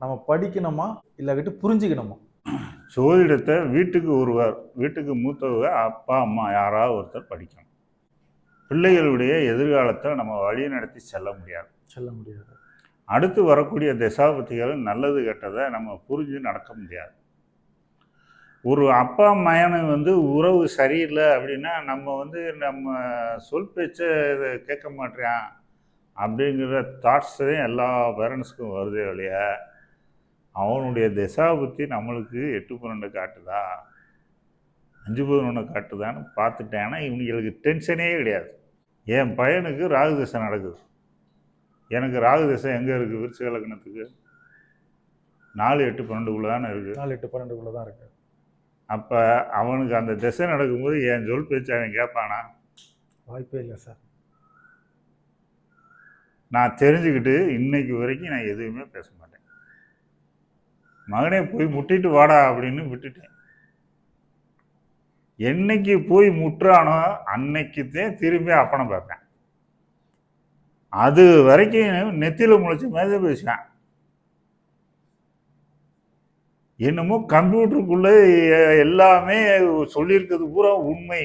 நம்ம படிக்கணுமா இல்லாக்கிட்டு புரிஞ்சுக்கணுமா? ஜோதிடத்தை வீட்டுக்கு ஒருவர் வீட்டுக்கு மூத்தவங்க அப்பா அம்மா யாராவது ஒருத்தர் படிக்கணும். பிள்ளைகளுடைய எதிர்காலத்தை நம்ம வழி நடத்தி செல்ல முடியாது. சொல்ல முடியாது. அடுத்து வரக்கூடிய தசாபதிகள் நல்லது கெட்டதை நம்ம புரிஞ்சு நடக்க முடியாது. ஒரு அப்பா மயனுக்கு வந்து உறவு சரியில்லை அப்படின்னா நம்ம வந்து நம்ம சொல் பேச்சை இதை கேட்க மாட்டேறான் அப்படிங்கிற தாட்ஸ் தான் எல்லா பேரண்ட்ஸ்க்கும் வருதே வழிய அவனுடைய திசாபுத்தி நம்மளுக்கு எட்டு பன்னெண்டு காட்டுதா? அஞ்சு பதினொன்று காட்டுதான்னு பார்த்துட்டேன்னா இவங்களுக்கு டென்ஷனே கிடையாது. என் பையனுக்கு ராகு திசை நடக்குது. எனக்கு ராகு திசை எங்கே இருக்குது விருச்சிக லக்னத்துக்கு. நாலு எட்டு பன்னெண்டுக்குள்ளே தானே இருக்குது நாலு எட்டு பன்னெண்டுக்குள்ள தான் இருக்கு. அப்போ அவனுக்கு அந்த திசை நடக்கும்போது என் சொல் பேச்சு அவன் கேட்பானா? வாய்ப்பே இல்லை சார். நான் தெரிஞ்சுக்கிட்டு இன்னைக்கு வரைக்கும் நான் எதுவுமே பேச மாட்டேன். மகனே போய் முட்டிட்டு வாடா அப்படின்னு விட்டுட்டேன். என்னைக்கு போய் முட்டுறானோ அன்னைக்கு தான் திரும்பி அப்பனை பார்ப்பேன். அது வரைக்கும் நெத்தியில் முளைச்சி மாதிரி பேசுவேன். என்னமோ கம்ப்யூட்டருக்குள்ளே எல்லாமே சொல்லியிருக்கிறது பூரா உண்மை.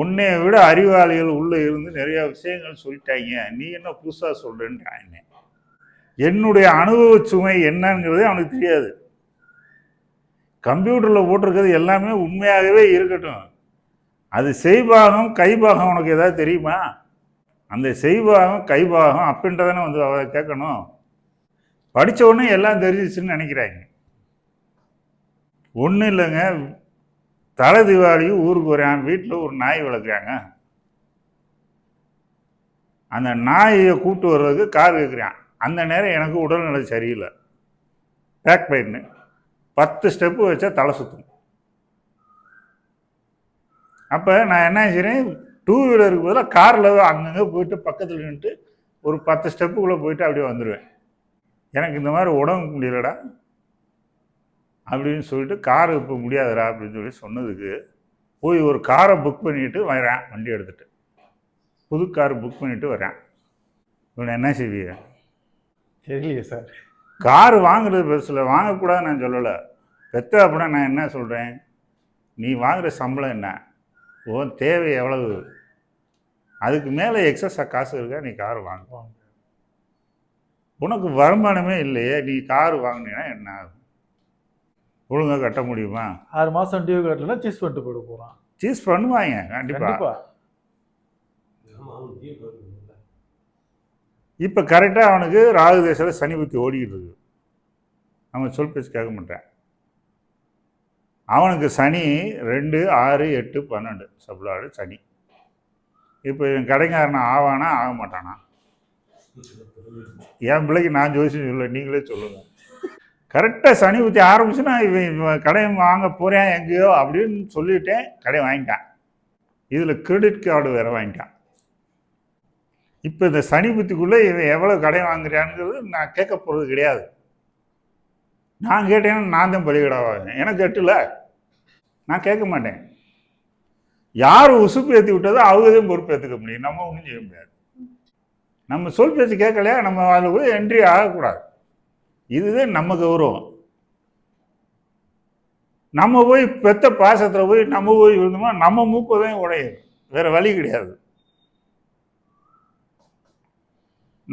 உன்னைய விட அறிவாளிகள் உள்ளே இருந்து நிறையா விஷயங்கள் சொல்லிட்டாங்க. நீ என்ன புதுசாக சொல்கிறேன்றாங்க என்னுடைய அனுபவ சுமை என்னங்கிறது அவனுக்கு தெரியாது. கம்ப்யூட்டரில் போட்டிருக்கிறது எல்லாமே உண்மையாகவே இருக்கட்டும். அது செய்பாகம் கைபாகம் உனக்கு ஏதாவது தெரியுமா? அந்த செய்பாகம் கைபாகம் அப்படின்றதானே வந்து அவரை கேட்கணும். படித்த உடனே எல்லாம் தெரிஞ்சிச்சுன்னு நினைக்கிறாங்க. ஒன்றும் இல்லைங்க. தலை தீபாவளிக்கு ஊருக்கு வரான். வீட்டில் ஒரு நாய் வளர்க்குறாங்க. அந்த நாயை கூப்பிட்டு வர்றதுக்கு கார் கேட்குறான் அந்த நேரம் எனக்கு உடல்நிலை சரியில்லை. பேக் பெயின் பத்து ஸ்டெப்பு வச்சா தலை சுற்றும் அப்போ நான் என்ன செய்கிறேன் டூ வீலருக்கு பதிலாக காரில் அங்கங்கே போயிட்டு பக்கத்தில் நின்றுட்டு ஒரு பத்து ஸ்டெப்புக்குள்ளே போயிட்டு அப்படியே வந்துடுவேன் எனக்கு இந்த மாதிரி உடம்பு முடியலடா. அப்படின்னு சொல்லிட்டு கார் இப்போ முடியாதுடா அப்படின்னு சொல்லி சொன்னதுக்கு போய் ஒரு காரை புக் பண்ணிட்டு வரேன் வண்டி எடுத்துட்டு. புது கார் புக் பண்ணிவிட்டு வரேன் இவனை என்ன செய்வீங்க? தெரியலையே சார். கார் வாங்குறது பெருசில் வாங்கக்கூடாதுன்னு நான் சொல்லலை. பெத்த அப்படின்னா நான் என்ன சொல்கிறேன் நீ வாங்குற சம்பளம் என்ன? உன் தேவை எவ்வளவு? அதுக்கு மேலே எக்ஸஸாக காசு இருக்கா? நீ கார் வாங்க. வாங்க. உனக்கு வருமானமே இல்லையே நீ கார் வாங்கினீன்னா என்ன ஆகும்? ஒழுங்காக கட்ட முடியுமா? ஆறு மாசம் டியூ கட்டலன்னா சீஸ் பண்ணிட்டு போயிட போறான். சீஸ் பண்ணுவாங்க கண்டிப்பாக கண்டிப்பா. இப்போ கரெக்டாக அவனுக்கு ராகு தேசத்தில் சனி புத்தி ஓடிக்கிட்டு இருக்கு. நம்ம சொல் பேச்சு கேட்க மாட்டேன். அவனுக்கு சனி ரெண்டு ஆறு எட்டு பன்னெண்டு. சப்ளாடு சனி. இப்போ இவன் கடைக்காரன் ஆவானா ஆக மாட்டானா? என் பிள்ளைக்கு நான் ஜோசியம் சொல்ல நீங்களே சொல்லுங்க. கரெக்டாக சனி புத்தி ஆரம்பிச்சுன்னா இவன் இவன் கடையை வாங்க போகிறேன் எங்கேயோ அப்படின்னு சொல்லிட்டேன் கடை வாங்கிட்டான். இதில் கிரெடிட் கார்டு வேறு வாங்கிட்டான். இப்போ இந்த சனி புத்திக்குள்ளே இவன் எவ்வளோ கடை வாங்குறாங்கிறது நான் கேட்க போகிறது கிடையாது. நான் கேட்டேன்னா நான் தான் பலிகடாவாங்க எனக்கு எட்டுல நான் கேட்க மாட்டேன். யார் உசுப்பு ஏற்றி விட்டதோ அவங்க தான் பொறுப்பு ஏற்றுக்க முடியும். நம்ம ஒன்றும் செய்ய முடியாது. நம்ம சொல் பேச்சு கேட்கலையா? நம்ம அதில் போய் என்ட்ரி ஆகக்கூடாது. இதுதான் நம்ம கௌரவம். நம்ம போய் பெத்த பாசத்தில் போய் நம்ம போய் விழுந்தோமா நம்ம மூக்கு தான் உடையும். வேறு வழி கிடையாது.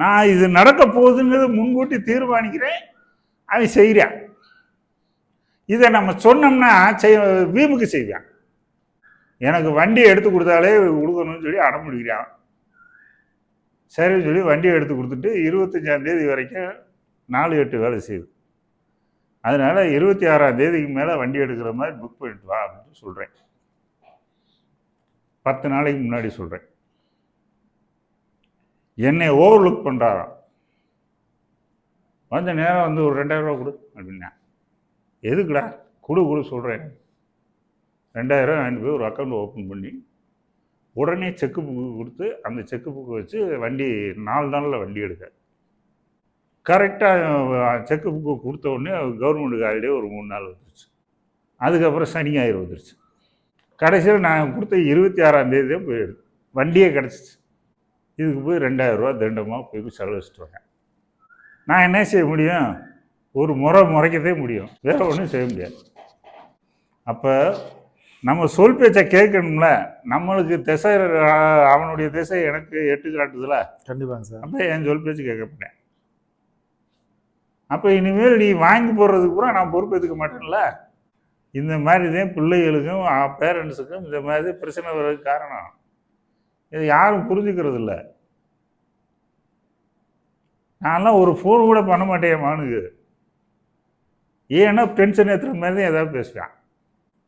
நான் இது நடக்க போகுதுங்கிறது முன்கூட்டி தீர்மானிக்கிறேன். அவன் செய்கிறான். இதை நம்ம சொன்னோம்னா செய் வீமுக்கு செய்வான். எனக்கு வண்டி எடுத்து கொடுத்தாலே கொடுக்கணும்னு சொல்லி அடம் பிடிக்கிறான் சரின்னு சொல்லி வண்டியை எடுத்து கொடுத்துட்டு இருபத்தஞ்சாந்தேதி வரைக்கும் நாலு எட்டு வேலை செய்யுது. அதனால் இருபத்தி ஆறாம் தேதிக்கு மேலே வண்டி எடுக்கிற மாதிரி புக் பண்ணிட்டு வா அப்படின்னு சொல்கிறேன் பத்து நாளைக்கு முன்னாடி சொல்கிறேன் என்னை ஓவர்லுக் பண்ணுறாராம் வந்த நேரம் வந்து ஒரு ரெண்டாயிரம் ரூபா கொடு அப்படின்னா எதுக்குடா கொடு கொடு சொல்கிறேன் ரெண்டாயிரம் வாங்கிட்டு போய் ஒரு அக்கௌண்ட் ஓப்பன் பண்ணி உடனே செக்கு புக்கு கொடுத்து அந்த செக்கு புக்கு வச்சு வண்டி நாலு நாளில் வண்டி எடுக்க. கரெக்டாக செக்கு புக்கு கொடுத்த உடனே கவர்மெண்ட்டுக்கு ஹாலிடே ஒரு மூணு நாள் வந்துருச்சு. அதுக்கப்புறம் சனி ஞாயிறு வந்துருச்சு. கடைசியில் நான் கொடுத்த இருபத்தி ஆறாம் தேதி தான் வண்டியே கிடச்சிச்சு. இதுக்கு போய் ரெண்டாயிரம் ரூபா தண்டமாக போய் செலவு வச்சுட்டு வரேன். நான் என்ன செய்ய முடியும்? ஒரு முறை முறைக்கதே முடியும். வேற ஒன்றும் செய்ய முடியாது. அப்போ நம்ம சொல் பேச்சை கேட்கணும்ல? நம்மளுக்கு திசை அவனுடைய திசை எனக்கு எட்டு காட்டுதுல. கண்டிப்பாங்க சார். அப்போ என் சொல் பேச்சு கேட்க மாட்டேன் அப்போ இனிமேல் நீ வாங்கி போடுறதுக்கு பூரா நான் பொறுப்பேற்றுக்க மாட்டேன்ல? இந்த மாதிரி தான் பிள்ளைகளுக்கும் பேரண்ட்ஸுக்கும் இந்த மாதிரி பிரச்சனை வர்றதுக்கு காரணம். இது யாரும் புரிஞ்சுக்கிறது இல்லை நான்லாம் ஒரு ஃபோன் கூட பண்ண மாட்டேன் என் மகனுக்கு ஏன்னா டென்ஷன் ஏற்றுற மாதிரி தான் ஏதாவது பேசுவான்.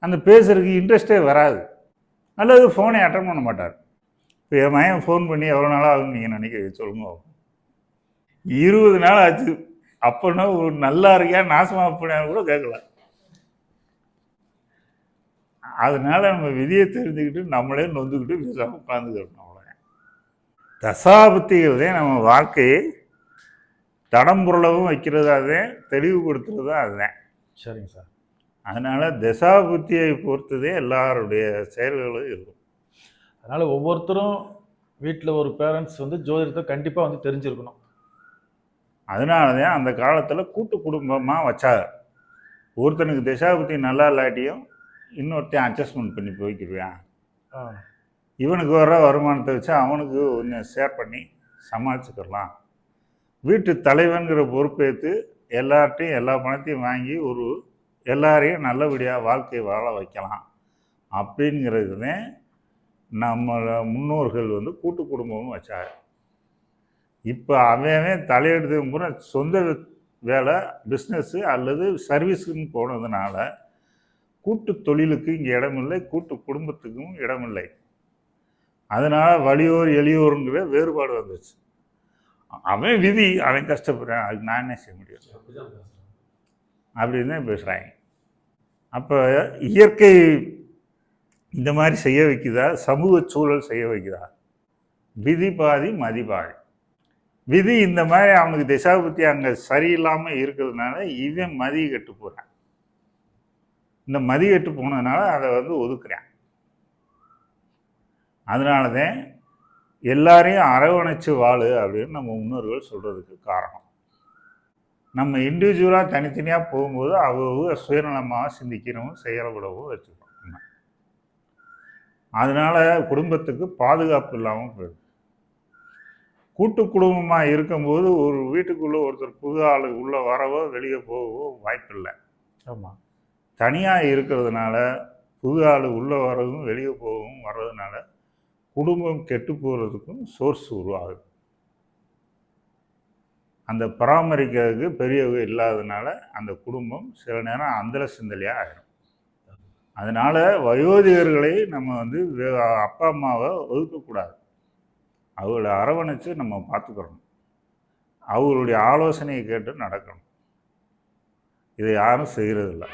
அந்த பேசுறதுக்கு இன்ட்ரெஸ்டே வராது. அல்லது ஃபோனை அட்டன் பண்ண மாட்டார். இப்போ என் மகன் ஃபோன் பண்ணி எவ்வளோ நாளாக ஆகும்னு நீங்கள் நினைக்கிறீங்க? சொல்லுங்க. இருபது நாள் ஆச்சு. அப்போனா ஒரு நல்லா இருக்கியா நாசமாக போனா கூட கேட்கலாம். அதனால நம்ம விதியை தெரிஞ்சுக்கிட்டு நம்மளே நொந்துக்கிட்டு பேசாமல் உட்காந்துக்கிறோம் அவ்வளோதான் தசாபத்திகள் நம்ம வாழ்க்கையை தடம்புரளவும் வைக்கிறதாதான் தெளிவுபடுத்துறதும் அதுதான் சரிங்க சார். அதனால தசாபுத்தியை பொறுத்ததே எல்லாருடைய செயல்களும் இருக்கும். அதனால் ஒவ்வொருத்தரும் வீட்டில் ஒரு பேரண்ட்ஸ் வந்து ஜோதிடத்தை கண்டிப்பாக வந்து தெரிஞ்சிருக்கணும். அதனால தான் அந்த காலத்தில் கூட்டு குடும்பமாக வச்சாங்க. ஒருத்தனுக்கு தசாபுத்தி நல்லா இல்லாட்டியும் இன்னொருத்தையும் அட்ஜஸ்ட்மெண்ட் பண்ணி போய்க்கிடுவான். இவனுக்கு வர்ற வருமானத்தை வச்சு அவனுக்கு கொஞ்சம் ஷேர் பண்ணி சமாளிச்சுக்கலாம் வீட்டு தலைவன்கிற பொறுப்பேற்று எல்லார்ட்டையும் எல்லா பணத்தையும் வாங்கி ஒரு எல்லாரையும் நல்லபடியாக வாழ்க்கை வாழ வைக்கலாம். அப்படிங்கிறது நம்ம முன்னோர்கள் வந்து கூட்டு குடும்பம்னு வச்சாங்க இப்போ அவன் தலையெடுத்து பூரா சொந்த வேலை பிஸ்னஸ்ஸு அல்லது சர்வீஸுன்னு போனதுனால கூட்டு தொழிலுக்கு இங்கே இடமில்லை கூட்டு குடும்பத்துக்கும் இடமில்லை. அதனால் வலியோர் எளியோருங்கிற வேறுபாடு வந்துச்சு அவன் விதி அவன் கஷ்டப்படுறான் அதுக்கு நான் என்ன செய்ய முடியும்? அப்படின்னு தான் பேசுகிறாங்க அப்போ இயற்கை இந்த மாதிரி செய்ய வைக்குதா? சமூக சூழல் செய்ய வைக்குதா? விதி பாதி மதி பாதி. விதி இந்த மாதிரி அவனுக்கு திசாபுத்தி அங்கே சரியில்லாமல் இருக்கிறதுனால இவன் மதி கெட்டு போகிறான் இந்த மதிவெட்டு போனதுனால அதை வந்து ஒதுக்குறேன். அதனால தான் எல்லாரையும் அரவணைச்சு வாழு அப்படின்னு நம்ம முன்னோர்கள் சொல்கிறதுக்கு காரணம். நம்ம இண்டிவிஜுவலாக தனித்தனியாக போகும்போது அவ்வளவு சுயநலமாக சிந்திக்கிறவும் செயல்படவும் வச்சுக்கணும். அதனால் அதனால குடும்பத்துக்கு பாதுகாப்பு இல்லாமல் போயிடும் கூட்டு குடும்பமாக இருக்கும்போது ஒரு வீட்டுக்குள்ளே ஒருத்தர் புது ஆளு உள்ளே வரவோ வெளியே போகவோ வாய்ப்பில்லை. ஆமாம் தனியாக இருக்கிறதுனால புது ஆள் உள்ளே வர்றதும் வெளியே போகவும் வர்றதுனால குடும்பம் கெட்டு போகிறதுக்கும் சோர்ஸ் உருவாகுது. அந்த பராமரிக்கிறதுக்கு பெரியவங்க இல்லாததுனால அந்த குடும்பம் சில நேரம் அந்தல சிந்தலையாக ஆகிடும் அதனால் வயோதிகர்களை நம்ம வந்து வே- அப்பா அம்மாவை ஒதுக்கக்கூடாது. அவங்கள அரவணைச்சு நம்ம பார்த்துக்கிறணும் அவங்களுடைய ஆலோசனையை கேட்டு நடக்கணும். இதை யாரும் செய்கிறதில்ல